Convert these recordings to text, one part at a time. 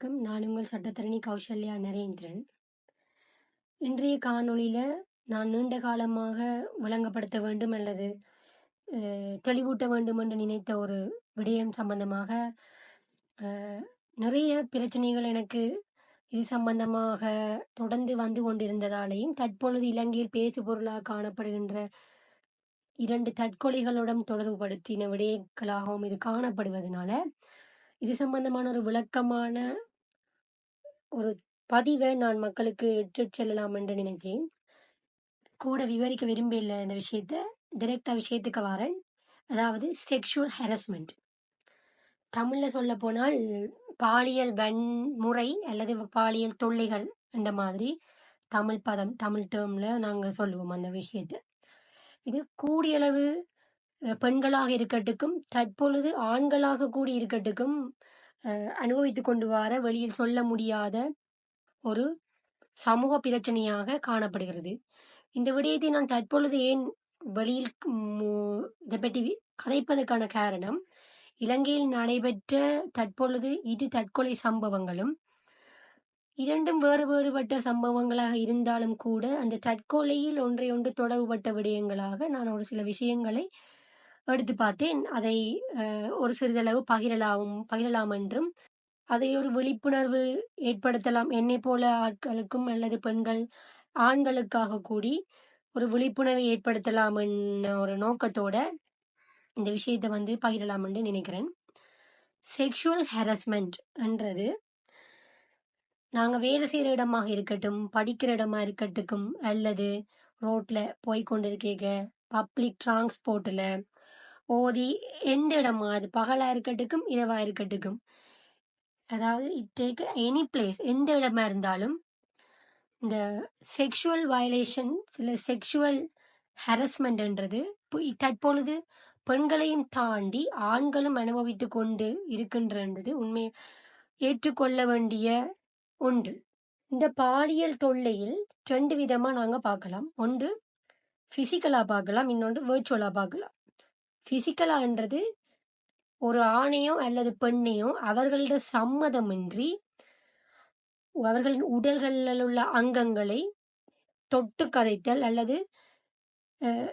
வணக்கம். நான் உங்கள் சட்டத்தரணி கௌசல்யா நரேந்திரன். இன்றைய காணொளியில் நான் நீண்ட காலமாக விளங்கப்படுத்த வேண்டும் அல்லது தெளிவூட்ட வேண்டும் என்று நினைத்த ஒரு விடயம் சம்பந்தமாக நிறைய பிரச்சனைகள் எனக்கு இது சம்பந்தமாக தொடர்ந்து வந்து கொண்டிருந்ததாலேயும் தற்பொழுது இலங்கையில் பேசு பொருளாக காணப்படுகின்ற இரண்டு தற்கொலைகளுடன் தொடர்புபடுத்தின விடயங்களாகவும் இது காணப்படுவதனால இது சம்பந்தமான ஒரு விளக்கமான ஒரு பதிவை நான் மக்களுக்கு இட்டுச் செல்லலாம் என்று நினைச்சேன் கூட விவரிக்க விரும்பல இந்த விஷயத்த. டைரக்டா விஷயத்துக்கு வரேன். அதாவது செக்ஷுவல் ஹராஸ்மெண்ட் தமிழ்ல சொல்ல போனால் பாலியல் வன்முறை அல்லது பாலியல் தொல்லைகள் என்ற மாதிரி தமிழ் பதம் தமிழ் டேர்ம்ல நாங்க சொல்லுவோம் அந்த விஷயத்தை. இது கூடியளவு பெண்களாக இருக்கட்டுக்கும் தற்பொழுது ஆண்களாக கூடி இருக்கட்டுக்கும் அனுபவித்து கொண்டு வர வெளியில் சொல்ல முடியாத ஒரு சமூக பிரச்சனையாக காணப்படுகிறது. இந்த விடயத்தை நான் தற்பொழுது ஏன் வெளியில் இதை பற்றி கதைப்பதற்கான காரணம் இலங்கையில் நடைபெற்ற தற்பொழுது இரு தற்கொலை சம்பவங்களும் இரண்டும் வேறு வேறுபட்ட சம்பவங்களாக இருந்தாலும் கூட அந்த தற்கொலையில் ஒன்றை ஒன்று தொடர்புபட்ட விடயங்களாக நான் ஒரு சில விஷயங்களை எடுத்து பார்த்தேன். அதை ஒரு சிறிதளவு பகிரலாம் பகிரலாம் என்றும் அதை ஒரு விழிப்புணர்வு ஏற்படுத்தலாம். என்னை போல ஆட்களுக்கும் அல்லது பெண்கள் ஆண்களுக்காக கூடி ஒரு விழிப்புணர்வை ஏற்படுத்தலாம் ஒரு நோக்கத்தோட இந்த விஷயத்தை வந்து பகிரலாம் என்று நினைக்கிறேன். செக்ஷுவல் ஹராஸ்மெண்ட் என்றது நாங்கள் வேலை செய்கிற இடமாக இருக்கட்டும் படிக்கிற இடமா இருக்கட்டும் அல்லது ரோட்ல போய் கொண்டிருக்கீங்க பப்ளிக் டிரான்ஸ்போர்ட்டில் ஓதி எந்த இடமா? அது பகலா இருக்கட்டுக்கும் இரவா இருக்கட்டுக்கும். அதாவது இட் டேக் எனி பிளேஸ் எந்த இடமா இருந்தாலும் இந்த செக்ஷுவல் வயலேஷன் சில செக்ஷுவல் ஹராஸ்மெண்ட்ன்றது தற்பொழுது பெண்களையும் தாண்டி ஆண்களும் அனுபவித்து கொண்டு இருக்கின்றது உண்மை ஏற்றுக்கொள்ள வேண்டிய ஒன்று. இந்த பாலியல் தொல்லையில் ரெண்டு விதமாக நாங்கள் பார்க்கலாம். ஒன்று ஃபிசிக்கலாக பார்க்கலாம். இன்னொன்று வேர்ச்சுவலாக பார்க்கலாம். பிசிக்கலான்றது ஒரு ஆணையோ அல்லது பெண்ணையோ அவர்களோட சம்மதமின்றி அவர்களின் உடல்களில் உள்ள அங்கங்களை தொட்டு கதைத்தல் அல்லது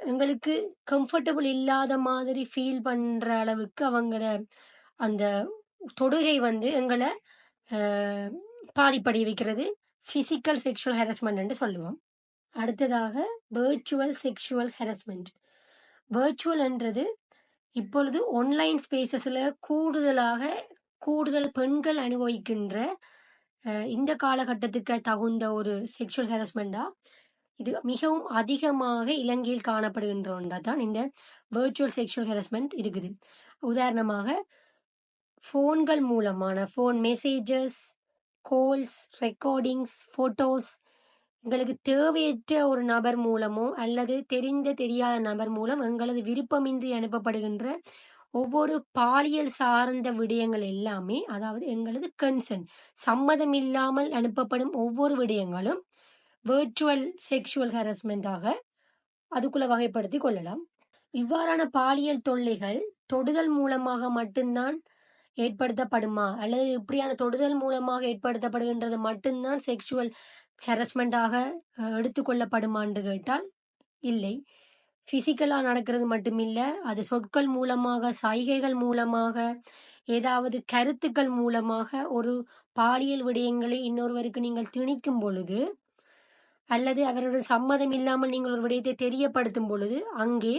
எங்களுக்கு கம்ஃபர்டபுள் இல்லாத மாதிரி ஃபீல் பண்ற அளவுக்கு அவங்கள அந்த தொடுகை வந்து எங்களை பாதிப்படைய வைக்கிறது. ஃபிசிக்கல் செக்ஷுவல் ஹெரஸ்மெண்ட்னு என்று சொல்லுவோம். அடுத்ததாக வேர்ச்சுவல் செக்ஷுவல் ஹெரஸ்மெண்ட் வேர்ச்சுவல்ன்றது இப்பொழுது ஒன்லைன் ஸ்பேசஸில் கூடுதலாக கூடுதல் பெண்கள் அனுபவிக்கின்ற இந்த காலகட்டத்துக்கு தகுந்த ஒரு செக்ஷுவல் ஹராஸ்மெண்டா இது மிகவும் அதிகமாக இலங்கையில் காணப்படுகின்ற ஒன்றா தான் இந்த வேர்ச்சுவல் செக்ஷுவல் ஹராஸ்மெண்ட் இருக்குது. உதாரணமாக ஃபோன்கள் மூலமான phone messages calls recordings photos எங்களுக்கு தேவையற்ற ஒரு நபர் மூலமோ அல்லது தெரிந்த தெரியாத நபர் மூலம் எங்களது விருப்பமின்றி அனுப்பப்படுகின்ற ஒவ்வொரு பாலியல் சார்ந்த விடயங்கள் எல்லாமே அதாவது எங்களது கன்சன் சம்மதம் இல்லாமல் அனுப்பப்படும் ஒவ்வொரு விடயங்களும் வேர்ச்சுவல் செக்ஷுவல் ஹராஸ்மெண்டாக அதுக்குள்ள வகைப்படுத்தி கொள்ளலாம். இவ்வாறான பாலியல் தொல்லைகள் தொடுதல் மூலமாக மட்டும்தான் ஏற்படுத்தப்படுமா? அல்லது இப்படியான தொடுதல் மூலமாக ஏற்படுத்தப்படுகின்றது மட்டும்தான் செக்ஷுவல் ஹராஸ்மெண்டாக எடுத்துக்கொள்ளப்படுமான்னு கேட்டால் இல்லை. ஃபிசிக்கலாக நடக்கிறது மட்டுமில்லை அது சொற்கள் மூலமாக சைகைகள் மூலமாக ஏதாவது கருத்துக்கள் மூலமாக ஒரு பாலியல் விடயங்களை இன்னொருவருக்கு நீங்கள் திணிக்கும் பொழுது அல்லது அவருடைய சம்மதம் இல்லாமல் நீங்கள் ஒரு விடயத்தை தெரியப்படுத்தும் பொழுது அங்கே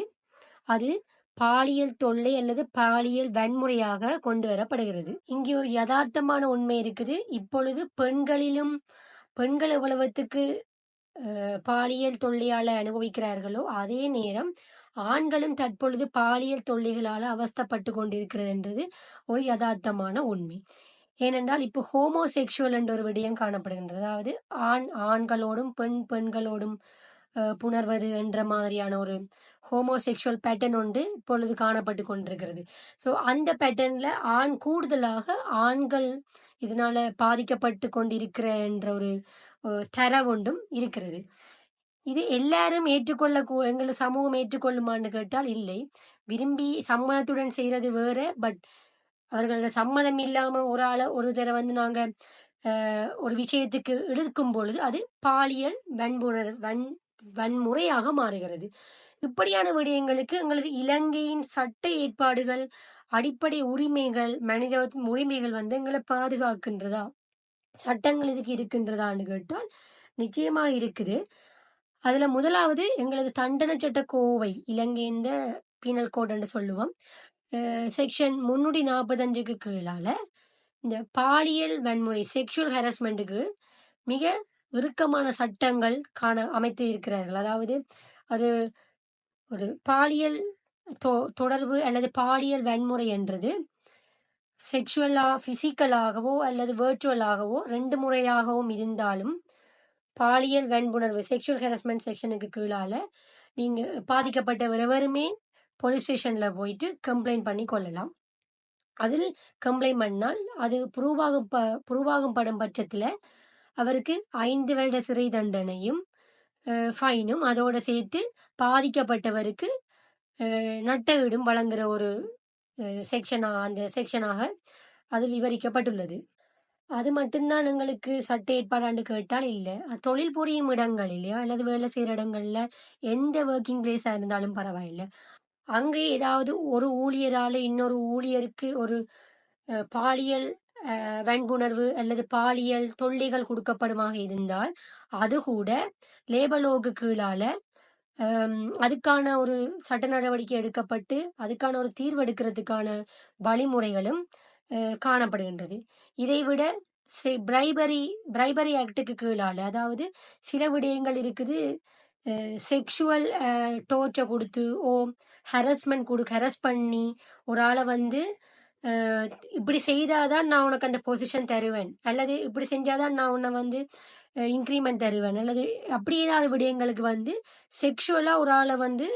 அது பாலியல் தொல்லை அல்லது பாலியல் வன்முறையாக கொண்டு வரப்படுகிறது. இங்கே ஒரு யதார்த்தமான உண்மை இருக்குது. இப்பொழுது பெண்களிலும் பெண்கள் எவ்வளவுத்துக்கு பாலியல் தொல்லையால அனுபவிக்கிறார்களோ அதே நேரம் ஆண்களும் தற்பொழுது பாலியல் தொல்லைகளால அவஸ்தப்பட்டு கொண்டிருக்கிறது என்றது ஒரு யதார்த்தமான உண்மை. ஏனென்றால் இப்போ ஹோமோசெக்ஷுவல் என்ற ஒரு விடயம் காணப்படுகின்றது. அதாவது ஆண் ஆண்களோடும் பெண் பெண்களோடும் புணர்வது என்ற மாதிரியான ஒரு ஹோமோசெக்ஷுவல் பேட்டர்ன் ஒன்று இப்பொழுது காணப்பட்டு கொண்டிருக்கிறது. ஸோ அந்த பேட்டர்னில் ஆண் கூடுதலாக ஆண்கள் இதனால பாதிக்கப்பட்டு கொண்டிருக்கிற என்ற ஒரு தர ஒன்றும் இருக்கிறது. இது எல்லாரும் ஏற்றுக்கொள்ள எங்களை சமூகம் ஏற்றுக்கொள்ளுமான்னு கேட்டால் இல்லை. விரும்பி சம்மதத்துடன் செய்கிறது வேற பட் அவர்களோட சம்மதம் இல்லாமல் ஒரு ஆளை ஒரு தடவை வந்து நாங்கள் ஒரு விஷயத்துக்கு இழுக்கும் பொழுது அது பாலியல் வன்புணர் வன் வன்முறையாக மாறுகிறது. இப்படியான விடயங்களுக்கு எங்களது இலங்கையின் சட்ட ஏற்பாடுகள் அடிப்படை உரிமைகள் மனித உரிமைகள் வந்து எங்களை பாதுகாக்கின்றதா? சட்டங்கள் இதுக்கு இருக்கின்றதான்னு கேட்டால் நிச்சயமா இருக்குது. அதுல முதலாவது எங்களது தண்டன சட்ட கோவை இலங்கையின் பீனல் கோடுன்னு சொல்லுவோம். செக்ஷன் முன்னூற்றி நாற்பத்தஞ்சுக்கு கீழால இந்த பாலியல் வன்முறை செக்ஷுவல் ஹராஸ்மெண்ட்டுக்கு மிக இறுக்கமான சட்டங்கள் காண அமைத்து இருக்கிறார்கள். அதாவது அது ஒரு பாலியல் தொ- தொடர்பு அல்லது பாலியல் வன்முறை என்றது செக்ஷுவலா பிசிக்கலாகவோ அல்லது வேர்ச்சுவலாகவோ ரெண்டு முறையாகவும் இருந்தாலும் பாலியல் வன்புணர்வு செக்ஷுவல் ஹெரஸ்மெண்ட் செக்ஷனுக்கு கீழால நீங்க பாதிக்கப்பட்ட எவருமே போலீஸ் ஸ்டேஷன்ல போயிட்டு கம்ப்ளைண்ட் பண்ணி கொள்ளலாம். அதில் கம்ப்ளைண்ட் பண்ணால் அது ப்ரூவாகும் ப ப்ரூவாகும் படும் பட்சத்தில் அவருக்கு ஐந்து வருட சிறை தண்டனையும் ஃபைனும் அதோட சேர்த்து பாதிக்கப்பட்டவருக்கு நட்ட வீடும் வழங்குற ஒரு செக்ஷனாக அந்த செக்ஷனாக அதில் விவரிக்கப்பட்டுள்ளது. அது மட்டும்தான் எங்களுக்கு சட்ட ஏற்பாடாண்டு கேட்டால் இல்லை. தொழில் புரியும் இடங்களிலேயோ அல்லது வேலை செய்கிற இடங்கள்ல எந்த ஒர்க்கிங் பிளேஸாக இருந்தாலும் பரவாயில்லை. அங்கே ஏதாவது ஒரு ஊழியரால் இன்னொரு ஊழியருக்கு ஒரு பாலியல் வன்புணர்வு அல்லது பாலியல் தொல்லைகள் கொடுக்கப்படுமாக இருந்தால் அது கூட லேபலோகு கீழால அதுக்கான ஒரு சட்ட நடவடிக்கை எடுக்கப்பட்டு அதுக்கான ஒரு தீர்வு எடுக்கிறதுக்கான வழிமுறைகளும் காணப்படுகின்றது. இதைவிட பிரைபரி பிரைபரி ஆக்டுக்கு கீழால அதாவது சில விடயங்கள் இருக்குது. செக்ஷுவல் டோர்ச்சை கொடுத்து ஓ ஹரஸ்மெண்ட் கொடு ஹரஸ் பண்ணி ஒரு ஆளை வந்து இப்படி செய்தாதான் நான் உனக்கு அந்த பொசிஷன் தருவேன். அல்லது இப்படி செஞ்சாதான் நான் உன்னை வந்து இன்க்ரிமெண்ட் தருவேன். அல்லது அப்படி ஏதாவது விடயங்களுக்கு வந்து செக்ஷுவலாக ஒரு ஆளை வந்து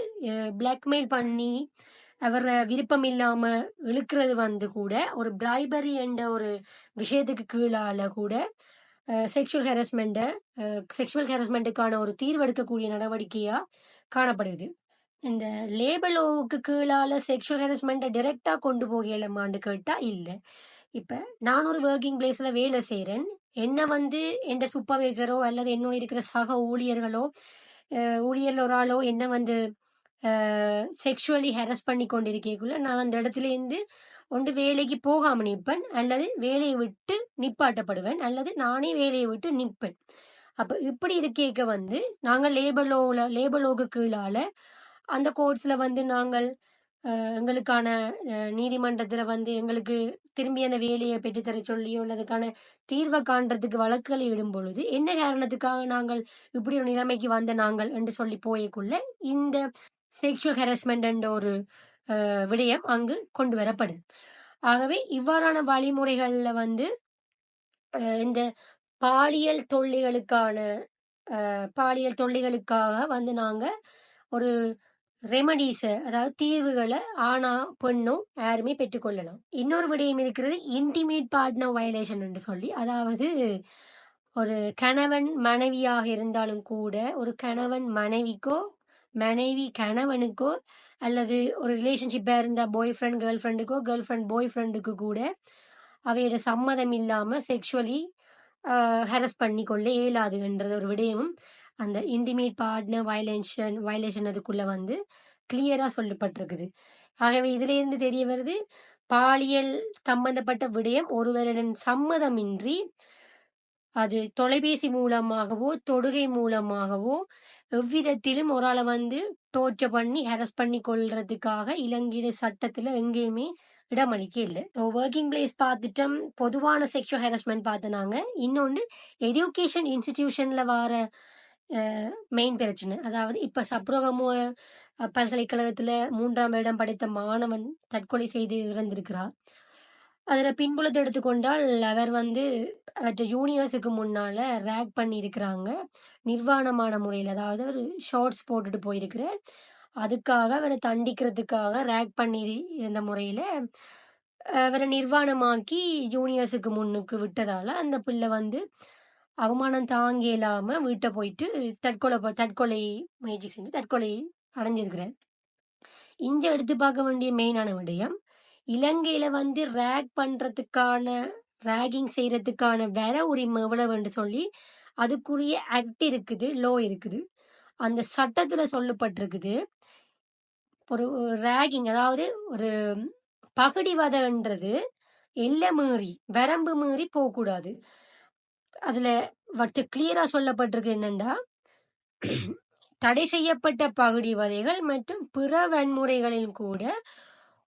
பிளாக்மெயில் பண்ணி அவரை விருப்பம் இல்லாம இழுக்கிறது வந்து கூட ஒரு பிரைபரி என்ற ஒரு விஷயத்துக்கு கீழால கூட செக்ஷுவல் ஹெரஸ்மெண்ட்டை செக்ஷுவல் ஹெரஸ்மெண்ட்டுக்கான ஒரு தீர்வெடுக்கக்கூடிய நடவடிக்கையாக காணப்படுது. இந்த லேபலோவுக்கு கீழால செக்ஷுவல் ஹெரஸ்மெண்ட்டை டைரக்டா கொண்டு போகலமான்னு கேட்டா இல்லை. இப்போ நான் ஒரு ஒர்க்கிங் பிளேஸ்ல வேலை செய்கிறேன் என்ன வந்து எந்த சூப்பர்வைசரோ அல்லது என்னோட இருக்கிற சக ஊழியர்களோ அஹ், ஊழியர்ல ஒரு ஆளோ என்ன வந்து செக்ஷுவலி ஹெரஸ் பண்ணி கொண்டிருக்கக்குள்ள நான் அந்த இடத்துல இருந்து ஒன்று வேலைக்கு போகாமல் நிற்பேன் அல்லது வேலையை விட்டு நிப்பாட்டப்படுவேன். அல்லது நானே வேலையை விட்டு நிற்பேன் அப்போ இப்படி இருக்கேக்க வந்து நாங்கள் லேபலோவில் லேபலோக்கு கீழால அந்த கோர்ட்ஸில் வந்து நாங்கள் எங்களுக்கான நீதிமன்றத்தில் வந்து எங்களுக்கு திரும்பி அந்த வேலையை பெற்றுத்தர சொல்லியோ உள்ளதுக்கான தீர்வை காண்றதுக்கு வழக்குகளை இடும் பொழுது என்ன காரணத்துக்காக நாங்கள் இப்படி ஒரு நிலைமைக்கு வந்த நாங்கள் என்று சொல்லி போயக்குள்ள இந்த செக்ஷுவல் ஹெரஸ்மெண்ட் என்ற ஒரு விடயம் அங்கு கொண்டு வரப்படும். ஆகவே இவ்வாறான வழிமுறைகளில் வந்து இந்த பாலியல் தொல்லைகளுக்கான பாலியல் தொல்லைகளுக்காக வந்து நாங்கள் ஒரு ரெமடிஸை அதாவது தீர்வுகளை ஆணா பெண்ணும் யாருமே பெற்றுக்கொள்ளலாம் இன்னொரு விடயம் இருக்கிறது இன்டிமேட் பார்ட்னர் வயலேஷன் என்று சொல்லி. அதாவது ஒரு கணவன் மனைவியாக இருந்தாலும் கூட ஒரு கணவன் மனைவிக்கோ மனைவி கணவனுக்கோ அல்லது ஒரு ரிலேஷன்ஷிப்பா இருந்தா பாய் ஃப்ரெண்ட் கேர்ள் ஃப்ரெண்டுக்கோ கேர்ள் ஃப்ரெண்ட் பாய் ஃப்ரெண்டுக்கு கூட அவையோட சம்மதம் இல்லாம செக்ஷுவலி ஹரஸ் பண்ணி கொள்ள இயலாதுன்றது ஒரு விடயமும் அந்த இன்டிமேட் பார்ட்னர் வயலேஷன் வயலேஷன் அதுக்குள்ள வந்து கிளியரா சொல்லப்பட்டிருக்குது. ஆகவே இதுல இருந்து தெரிய வருது பாலியல் சம்பந்தப்பட்ட விடயம் ஒருவரிடம் சம்மதமின்றி அது தொலைபேசி மூலமாகவோ தொடுகை மூலமாகவோ எவ்விதத்திலும் ஒரு ஆளை வந்து டோர்ச்சர் பண்ணி ஹரஸ் பண்ணி கொள்றதுக்காக இலங்கை சட்டத்துல எங்கேயுமே இடமளிக்க இல்லை. ஸோ ஒர்க்கிங் பிளேஸ் பார்த்துட்டோம் பொதுவான செக்ஷுவல் ஹராஸ்மெண்ட் பார்த்தனாங்க இன்னொன்று எஜுகேஷன் இன்ஸ்டிடியூஷன்ல வர மெயின் பிரச்சனை. அதாவது இப்போ சப்ரோகமோ பல்கலைக்கழகத்தில் மூன்றாம் இடம் படித்த மாணவன் தற்கொலை செய்து இறந்திருக்கிறார். அதில் பின்புலத்தை எடுத்துக்கொண்டால் அவர் வந்து அவற்றை யூனிவர்ஸுக்கு முன்னால் ரேக் பண்ணியிருக்கிறாங்க. நிர்வாணமான முறையில். அதாவது ஒரு ஷார்ட்ஸ் போட்டுட்டு போயிருக்கிற அதுக்காக அவரை தண்டிக்கிறதுக்காக ரேக் பண்ணி இருந்த முறையில் அவரை நிர்வாணமாக்கி ஜூனியர்ஸுக்கு முன்னுக்கு விட்டதால் அந்த பிள்ளை வந்து அவமானம் தாங்க இல்லாம வீட்டை போயிட்டு தற்கொலை ப- தற்கொலை முயற்சி செஞ்சு தற்கொலை அடைஞ்சிருக்கிறார். இங்க எடுத்து பார்க்க வேண்டிய மெயினான விடயம் இலங்கையில வந்து ரேக் பண்றதுக்கான ரேகிங் செய்யறதுக்கான வர உரிமை எவ்வளவுன்னு சொல்லி அதுக்குரிய ஆக்ட் இருக்குது லோ இருக்குது. அந்த சட்டத்துல சொல்லப்பட்டிருக்குது ஒரு ரேகிங் அதாவது ஒரு பகடிவதன்றது எல்லை மீறி வரம்பு மீறி போகக்கூடாது. அதில் வட்டு கிளியராக சொல்லப்பட்டிருக்கு என்னென்னா தடை செய்யப்பட்ட பகுடிவதைகள் மற்றும் பிற வன்முறைகளில் கூட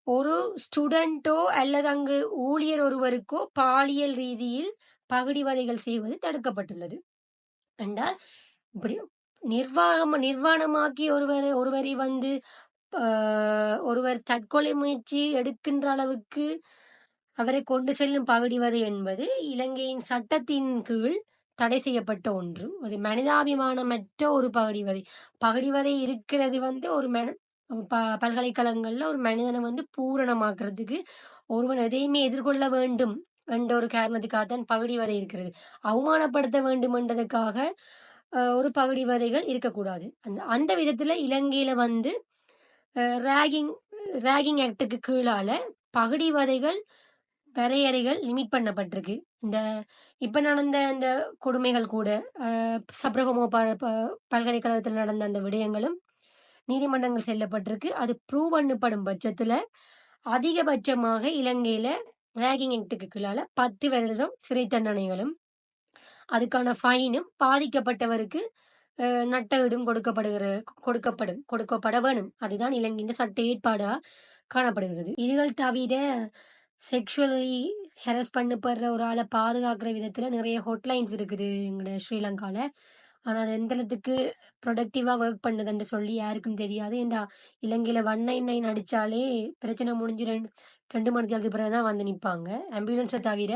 ஒரு ஸ்டூடெண்ட்டோ அல்லது அங்கு ஊழியர் ஒருவருக்கோ பாலியல் ரீதியில் பகுடிவதைகள் செய்வது தடுக்கப்பட்டுள்ளது. என்றால் இப்படி நிர்வாகம் நிர்வாணமாக்கி ஒருவர் ஒருவரை வந்து ஒருவர் தற்கொலை முயற்சி எடுக்கின்ற அளவுக்கு அவரை கொண்டு செல்லும் பகுடிவதை என்பது இலங்கையின் சட்டத்தின் கீழ் தடை செய்யப்பட்ட ஒன்று அது மனிதாபிமானமற்ற ஒரு பகடிவதை. பகடிவதை இருக்கிறது வந்து ஒரு மன ப- பல்கலைக்கழகங்கள்ல ஒரு மனிதனை வந்து பூரணமாக்குறதுக்கு ஒருவன் எதையுமே எதிர்கொள்ள வேண்டும் என்ற ஒரு காரணத்துக்காக தான் பகுடிவதை இருக்கிறது. அவமானப்படுத்த வேண்டும் என்றதுக்காக ஒரு பகடிவதைகள் இருக்கக்கூடாது. அந்த அந்த விதத்துல இலங்கையில வந்து ரேகிங் ரேகிங் ஆக்டுக்கு கீழால பகுடிவதைகள் வரையறைகள் லிமிட் பண்ணப்பட்டிருக்கு. இந்த இப்ப நடந்த இந்த கொடுமைகள் கூட சப்ரகமோ ப- ப- பல்கலைக்கழகத்தில் நடந்த அந்த விடயங்களும் நீதிமன்றங்கள் செல்லப்பட்டிருக்கு. அது ப்ரூவ் பண்ணப்படும் பட்சத்துல அதிகபட்சமாக இலங்கையில ரேகிங் ஆக்டுக்கு கீழால பத்து வருடம் சிறை தண்டனைகளும் அதுக்கான ஃபைனும் பாதிக்கப்பட்டவருக்கு அஹ், நட்டஈடும் கொடுக்கப்படுகிற கொடுக்கப்படும் கொடுக்கப்பட வேணும். அதுதான் இலங்கையின் சட்ட ஏற்பாடா காணப்படுகிறது. இதுகள் தவிர செக்ஷுவலி ஹெரஸ் பண்ணப்படுற ஒரு ஆளை பாதுகாக்கிற விதத்தில் நிறைய ஹோட்லைன்ஸ் இருக்குது எங்களோட ஸ்ரீலங்காவில் ஆனால் அது எந்த அளவுக்கு ப்ரொடக்டிவா ஒர்க் பண்ணுதுன்னு சொல்லி யாருக்கும் தெரியாது. ஏண்டா இலங்கையில் ஒன் நைன் நைன் அடித்தாலே பிரச்சனை முடிஞ்சு ரெண்டு ரெண்டு மணி நேரத்துக்கு பிறகுதான் வந்து நிற்பாங்க ஆம்புலன்ஸை தவிர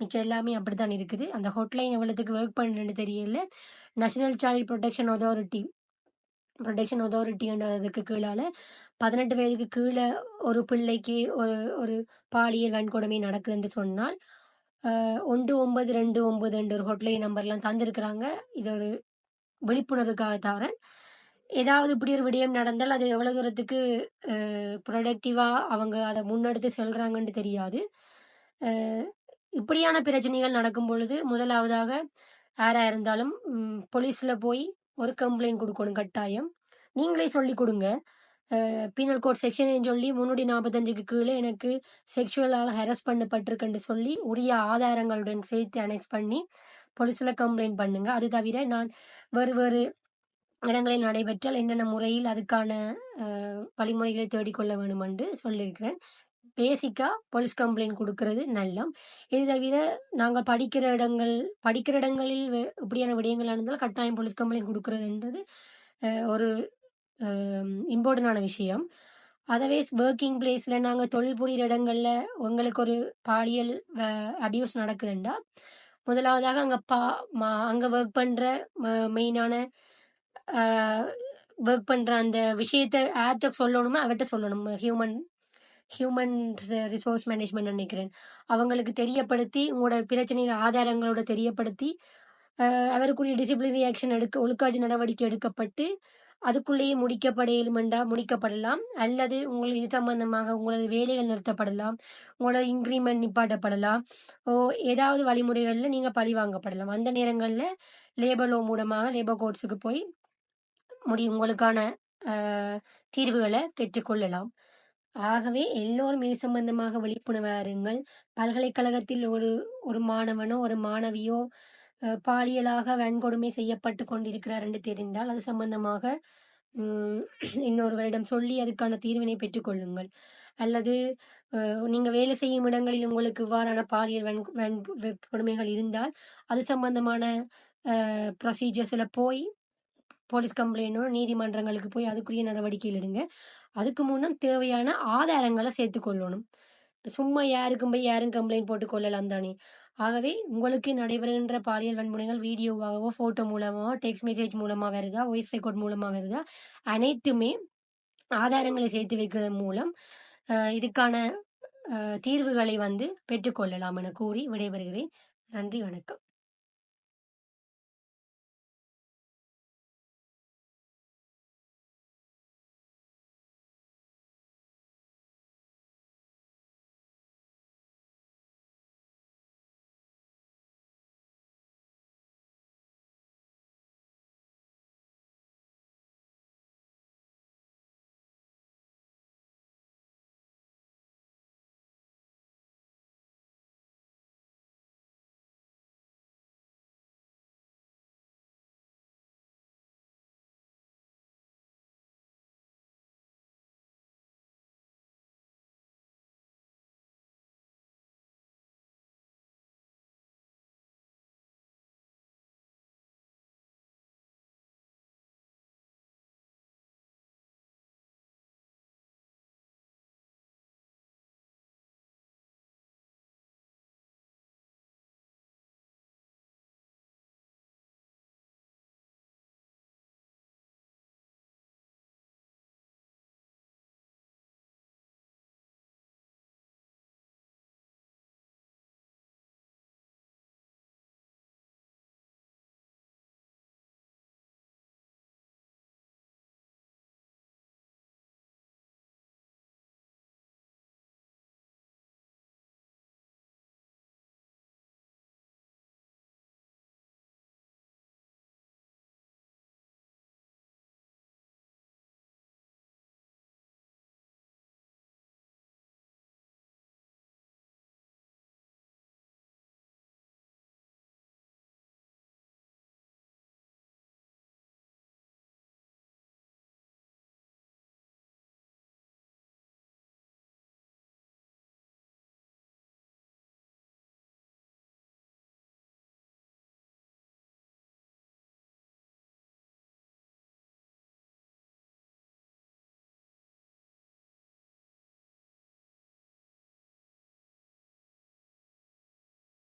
மிச்சம் எல்லாமே அப்படித்தான் இருக்குது. அந்த ஹோட்லைன் எவ்வளோத்துக்கு ஒர்க் பண்ணுன்னு தெரியல. National child protection authority protection அதாரிட்டின்றதுக்கு கீழால. பதினெட்டு வயதுக்கு கீழே ஒரு பிள்ளைக்கு ஒரு ஒரு பாலியல் வன்கொடுமை நடக்குதுன்னு சொன்னால் ஒன்று ஒன்பது ரெண்டு ஒன்பது ரெண்டு ஒரு ஹொட்லைன் நம்பர்லாம் தந்திருக்கிறாங்க. இது ஒரு விழிப்புணர்வுக்காக தவிர ஏதாவது இப்படி ஒரு விடயம் நடந்தால் அது எவ்வளோ தூரத்துக்கு ப்ரொடக்டிவாக அவங்க அதை முன்னெடுத்து செல்கிறாங்கன்னு தெரியாது. இப்படியான பிரச்சனைகள் நடக்கும் பொழுது முதலாவதாக யாராக இருந்தாலும் போலீஸில் போய் ஒரு கம்ப்ளைண்ட் கொடுக்கணும் கட்டாயம். நீங்களே சொல்லி கொடுங்க. பீனல் கோட் செக்ஷன் சொல்லி முன்னூற்றி நாற்பத்தஞ்சுக்கு கீழே எனக்கு செக்ஷுவலால் ஹெரஸ் பண்ணப்பட்டிருக்குன்னு சொல்லி உரிய ஆதாரங்களுடன் சேர்த்து அனெக்ஸ் பண்ணி போலீஸில் கம்ப்ளைண்ட் பண்ணுங்க. அது தவிர நான் வேறு வேறு இடங்களில் நடைபெற்றால் என்னென்ன முறையில் அதுக்கான வழிமுறைகளை தேடிக்கொள்ள வேண்டும் என்று சொல்லியிருக்கிறேன். பேசிக்காக போலீஸ் கம்ப்ளைண்ட் கொடுக்கறது நல்லம். இது தவிர நாங்கள் படிக்கிற இடங்கள் படிக்கிற இடங்களில் இப்படியான விடயங்கள் இருந்தால் கட்டாயம் போலீஸ் கம்ப்ளைண்ட் கொடுக்கறதுன்றது ஒரு இம்பார்ட்டண்டான விஷயம். அதவே ஒர்க்கிங் பிளேஸில் நாங்கள் தொழில் புரியிற இடங்களில் உங்களுக்கு ஒரு பாலியல் அபியூஸ் நடக்குதுண்டா? முதலாவதாக அங்கே பா மா- அங்கே ஒர்க் பண்ணுற மெயினான ஒர்க் பண்ணுற அந்த விஷயத்தை யார்கிட்ட சொல்லணுமோ அவர்கிட்ட சொல்லணும். ஹியூமன் ஹியூமன் ரிசோர்ஸ் மேனேஜ்மெண்ட் நினைக்கிறேன். அவங்களுக்கு தெரியப்படுத்தி உங்களோட பிரச்சனையின் ஆதாரங்களோட தெரியப்படுத்தி அவருக்குரிய டிசிப்ளினரி ஆக்ஷன் எடுக்க ஒழுக்காட்டு நடவடிக்கை எடுக்கப்பட்டு அதுக்குள்ளேயே முடிக்கப்படையலுமெண்டா முடிக்கப்படலாம். அல்லது உங்களுக்கு இது சம்பந்தமாக உங்களது வேலைகள் நிறுத்தப்படலாம். உங்களோட இன்க்ரிமெண்ட் நிப்பாட்டப்படலாம். ஓ ஏதாவது வழிமுறைகளில் நீங்கள் பழி வாங்கப்படலாம். அந்த நேரங்களில் லேபர் லோ மூலமாக லேபர் கோர்ட்ஸுக்கு போய் முடி உங்களுக்கான தீர்வுகளை பெற்றுக்கொள்ளலாம். ஆகவே எல்லோரும் இது சம்பந்தமாக விழிப்புணர்வு இருங்கள். பல்கலைக்கழகத்தில் ஒரு ஒரு மாணவனோ ஒரு மாணவியோ பாலியலாக வன்கொடுமை செய்யப்பட்டு கொண்டிருக்கிறார் என்று தெரிந்தால் அது சம்பந்தமாக இன்னொருவரிடம் சொல்லி அதுக்கான தீர்வினை பெற்றுக்கொள்ளுங்கள் அல்லது நீங்க வேலை செய்யும் இடங்களில் உங்களுக்கு இவ்வாறான பாலியல் வன் வன் கொடுமைகள் இருந்தால் அது சம்பந்தமான ப்ரொசீஜர்ஸ்ல போய் போலீஸ் கம்ப்ளைண்டோ நீதிமன்றங்களுக்கு போய் அதுக்குரிய நடவடிக்கைகள் எடுங்க அதுக்கு முன்னம் தேவையான ஆதாரங்களை சேர்த்து கொள்ளணும். சும்மா யாருக்கும் போய் யாரும் கம்ப்ளைண்ட் போட்டு கொள்ளலாம் தானே. ஆகவே உங்களுக்கு நடைபெறுகின்ற பாலியல் வன்முறைகள் வீடியோவாகவோ ஃபோட்டோ மூலமாகவோ டெக்ஸ்ட் மெசேஜ் மூலமாக வருதா வாய்ஸ் ரெக்கார்ட் மூலமாக வருதா அனைத்துமே ஆதாரங்களை சேர்த்து வைக்கிறது மூலம் இதுக்கான தீர்வுகளை வந்து பெற்றுக்கொள்ளலாம் என கூறி விடைபெறுகிறேன். நன்றி வணக்கம்.